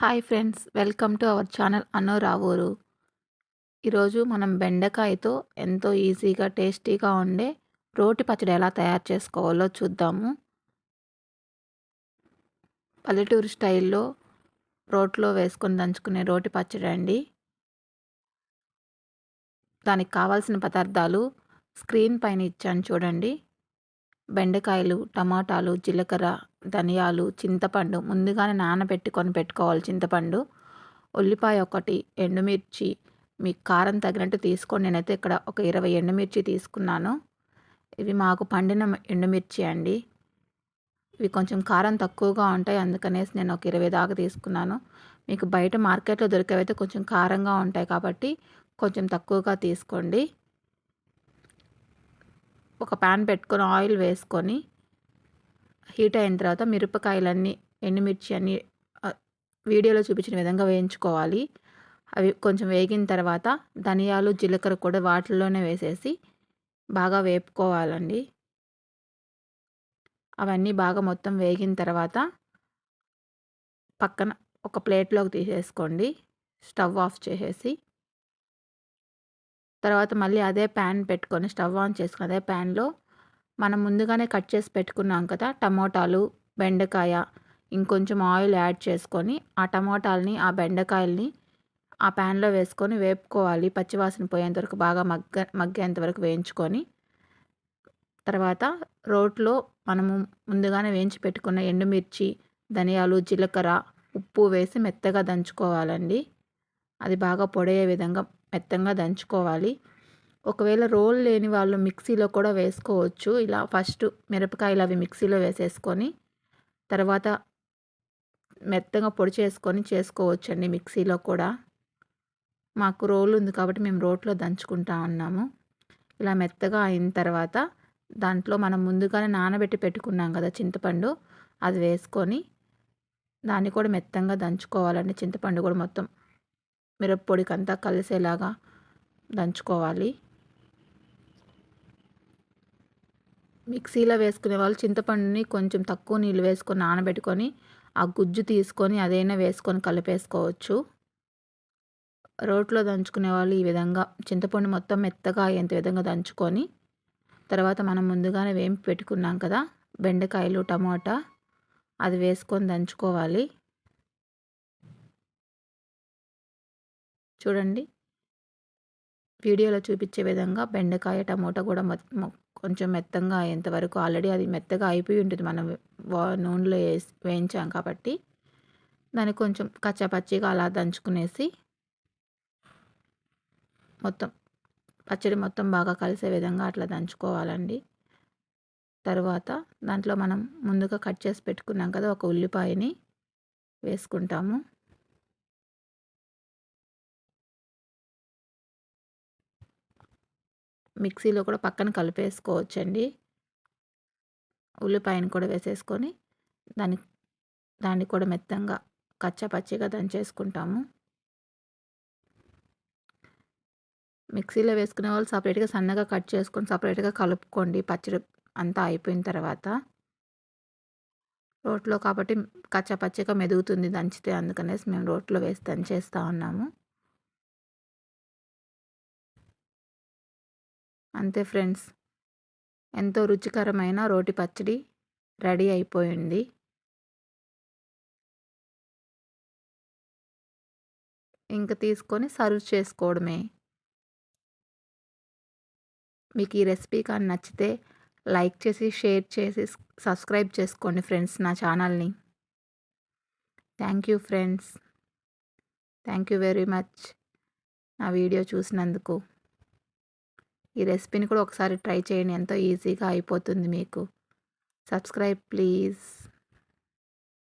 Hi friends welcome to our channel Anno Ravuru. ఈరోజు మనం బెండకాయతో ఎంతో ఈజీగా టేస్టీగా ఉండే రోటి పచ్చడి ఎలా తయారు చేసుకోవాలో చూద్దాము. పల్లెటూరు స్టైల్లో రోట్లో వేసుకొని దంచుకునే రోటి పచ్చడి అండి. దానికి కావాల్సిన పదార్థాలు స్క్రీన్ పైన ఇచ్చాను చూడండి. బెండకాయలు టమాటాలు జీలకర్ర ధనియాలు చింతపండు ముందుగానే నానబెట్టుకొని పెట్టుకోవాలి చింతపండు. ఉల్లిపాయ ఒకటి ఎండుమిర్చి మీకు కారం తగినట్టు తీసుకొని నేనైతే ఇక్కడ ఒక ఇరవై ఎండుమిర్చి తీసుకున్నాను. ఇవి మాకు పండిన ఎండుమిర్చి అండి. ఇవి కొంచెం కారం తక్కువగా ఉంటాయి. అందుకనేసి నేను ఒక ఇరవై దాకా తీసుకున్నాను. మీకు బయట మార్కెట్లో దొరికేవైతే కొంచెం కారంగా ఉంటాయి కాబట్టి కొంచెం తక్కువగా తీసుకోండి. ఒక ప్యాన్ పెట్టుకొని ఆయిల్ వేసుకొని హీట్ అయిన తర్వాత మిరపకాయలన్నీ ఎండుమిర్చి అన్నీ వీడియోలో చూపించిన విధంగా వేయించుకోవాలి. అవి కొంచెం వేగిన తర్వాత ధనియాలు జీలకర్ర కూడా వాటిల్లోనే వేసేసి బాగా వేపుకోవాలండి. అవన్నీ బాగా మొత్తం వేగిన తర్వాత పక్కన ఒక ప్లేట్లోకి తీసేసుకోండి. స్టవ్ ఆఫ్ చేసేసి తర్వాత మళ్ళీ అదే ప్యాన్ పెట్టుకొని స్టవ్ ఆన్ చేసుకుని అదే ప్యాన్లో మనం ముందుగానే కట్ చేసి పెట్టుకున్నాం కదా టమోటాలు బెండకాయ ఇంకొంచెం ఆయిల్ యాడ్ చేసుకొని ఆ టమోటాలని ఆ బెండకాయల్ని ఆ ప్యాన్లో వేసుకొని వేపుకోవాలి. పచ్చివాసన పోయేంతవరకు బాగా మగ్గ మగ్గేంత వరకు వేయించుకొని తర్వాత రోట్లో మనము ముందుగానే వేయించి పెట్టుకున్న ఎండుమిర్చి ధనియాలు జీలకర్ర ఉప్పు వేసి మెత్తగా దంచుకోవాలండి. అది బాగా పొడయ్యే విధంగా మెత్తంగా దంచుకోవాలి. ఒకవేళ రోల్ లేని వాళ్ళు మిక్సీలో కూడా వేసుకోవచ్చు. ఇలా ఫస్ట్ మిరపకాయలు అవి మిక్సీలో వేసేసుకొని తర్వాత మెత్తగా పొడి చేసుకొని చేసుకోవచ్చు అండి మిక్సీలో కూడా. మాకు రోల్ ఉంది కాబట్టి మేము రోట్లో దంచుకుంటా ఉన్నాము. ఇలా మెత్తగా అయిన తర్వాత దాంట్లో మనం ముందుగానే నానబెట్టి పెట్టుకున్నాం కదా చింతపండు అది వేసుకొని దాన్ని కూడా మెత్తంగా దంచుకోవాలండి. చింతపండు కూడా మొత్తం మిరప్పొడికి అంతా కలిసేలాగా దంచుకోవాలి. మిక్సీలో వేసుకునే వాళ్ళు చింతపండుని కొంచెం తక్కువ నీళ్ళు వేసుకొని నానబెట్టుకొని ఆ గుజ్జు తీసుకొని అదైనా వేసుకొని కలిపేసుకోవచ్చు. రోట్లో దంచుకునే వాళ్ళు ఈ విధంగా చింతపండు మొత్తం మెత్తగా అయ్యేంత విధంగా దంచుకొని తర్వాత మనం ముందుగానే వేంపి పెట్టుకున్నాం కదా బెండకాయలు టమాటా అది వేసుకొని దంచుకోవాలి. చూడండి. వీడియోలో చూపించే విధంగా బెండకాయ టమోటా కూడా కొంచెం మెత్తంగా అయ్యేంతవరకు ఆల్రెడీ అది మెత్తగా అయిపోయి ఉంటుంది. మనం నూనెలో వేసి వేయించాం కాబట్టి. దాన్ని కొంచెం కచ్చాపచ్చిగా అలా దంచుకునేసి మొత్తం పచ్చడి మొత్తం బాగా కలిసే విధంగా అట్లా దంచుకోవాలండి. తర్వాత దాంట్లో మనం ముందుగా కట్ చేసి పెట్టుకున్నాం కదా ఒక ఉల్లిపాయని వేసుకుంటాము. మిక్సీలో కూడా పక్కన కలిపేసుకోవచ్చండి. ఉల్లిపాయను కూడా వేసేసుకొని దాన్ని దాన్ని కూడా మెత్తంగా కచ్చా పచ్చిగా దంచేసుకుంటాము. మిక్సీలో వేసుకునే వాళ్ళు సపరేట్గా సన్నగా కట్ చేసుకొని సపరేట్గా కలుపుకోండి. పచ్చడి అంతా అయిపోయిన తర్వాత. రోట్లో కాబట్టి కచ్చా పచ్చిగా మెదుగుతుంది దంచితే అందుకనేసి మేము రోట్లో వేసి దంచేస్తూ ఉన్నాము. అంతే ఫ్రెండ్స్. ఎంతో రుచికరమైన రోటి పచ్చడి రెడీ అయిపోయింది. ఇంక తీసుకొని సర్వ్ చేసుకోవడమే. మీకు ఈ రెసిపీ కానీ నచ్చితే లైక్ చేసి షేర్ చేసి సబ్స్క్రైబ్ చేసుకోండి ఫ్రెండ్స్ నా ఛానల్ని. Thank you friends. Thank you very much. నా వీడియో చూసినందుకు. ఈ రెసిపీని కూడా ఒకసారి ట్రై చేయండి. ఎంతో ఈజీగా అయిపోతుంది మీకు. Subscribe please.